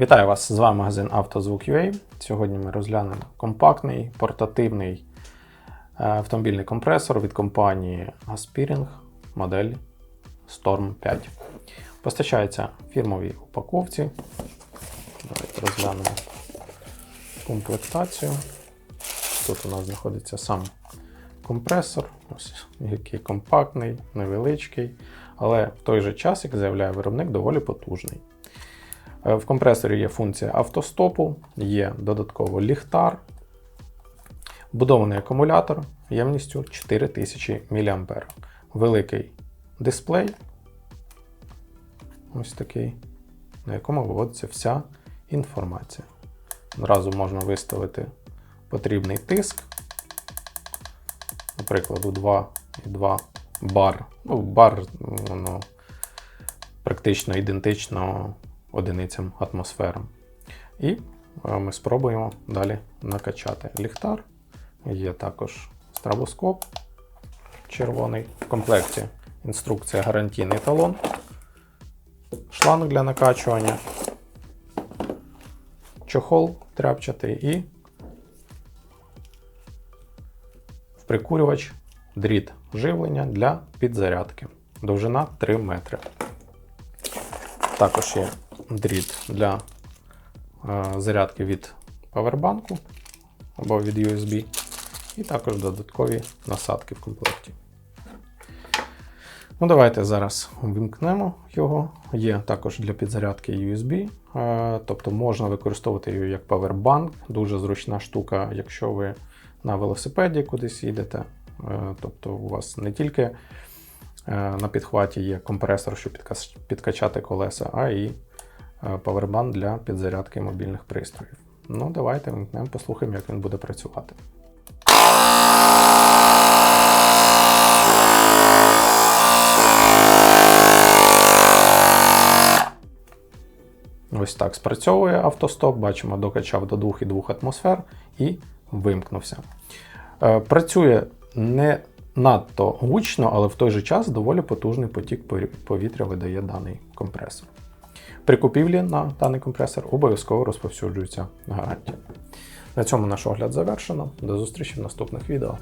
Вітаю вас! З вами магазин «Автозвук.UA». Сьогодні ми розглянемо компактний портативний е, автомобільний компресор від компанії Aspiring модель Storm 5. Постачається в фірмовій упаковці. Давайте розглянемо комплектацію. Тут у нас знаходиться сам компресор, ось який компактний, невеличкий, але в той же час, як заявляє виробник, доволі потужний. Е, В компресорі є функція автостопу, є додатково ліхтар, вбудований акумулятор ємністю 4000 мА. Великий дисплей, ось такий, на якому виводиться вся інформація. Одразу можна виставити потрібний тиск, наприклад, 2,2 бар. Ну, бар воно практично ідентично одиницям атмосфери. І е, ми спробуємо далі накачати ліхтар. Є також стробоскоп червоний. В комплекті інструкція гарантійний талон, шланг для накачування, чохол тряпчатий і прикурювач дріт живлення для підзарядки. Довжина 3 метри. Також є дріт для е, зарядки від павербанку або від USB, і також додаткові насадки в комплекті. Ну, Давайте зараз вимкнемо його. Є також для підзарядки USB, е, тобто можна використовувати його як павербанк, дуже зручна штука, якщо ви на велосипеді кудись їдете. Е, Тобто у вас не тільки на підхваті є компресор, щоб підкачати колеса, а і павербанк для підзарядки мобільних пристроїв. Ну, давайте вимкнемо, послухаємо, як він буде працювати. Ось так спрацьовує автостоп. Бачимо, докачав до 2,2 атмосфер і вимкнувся. Е, Працює не надто гучно, але в той же час доволі потужний потік повітря видає даний компресор. При купівлі на даний компресор обов'язково розповсюджується гарантія. На цьому наш огляд завершено. До зустрічі в наступних відео.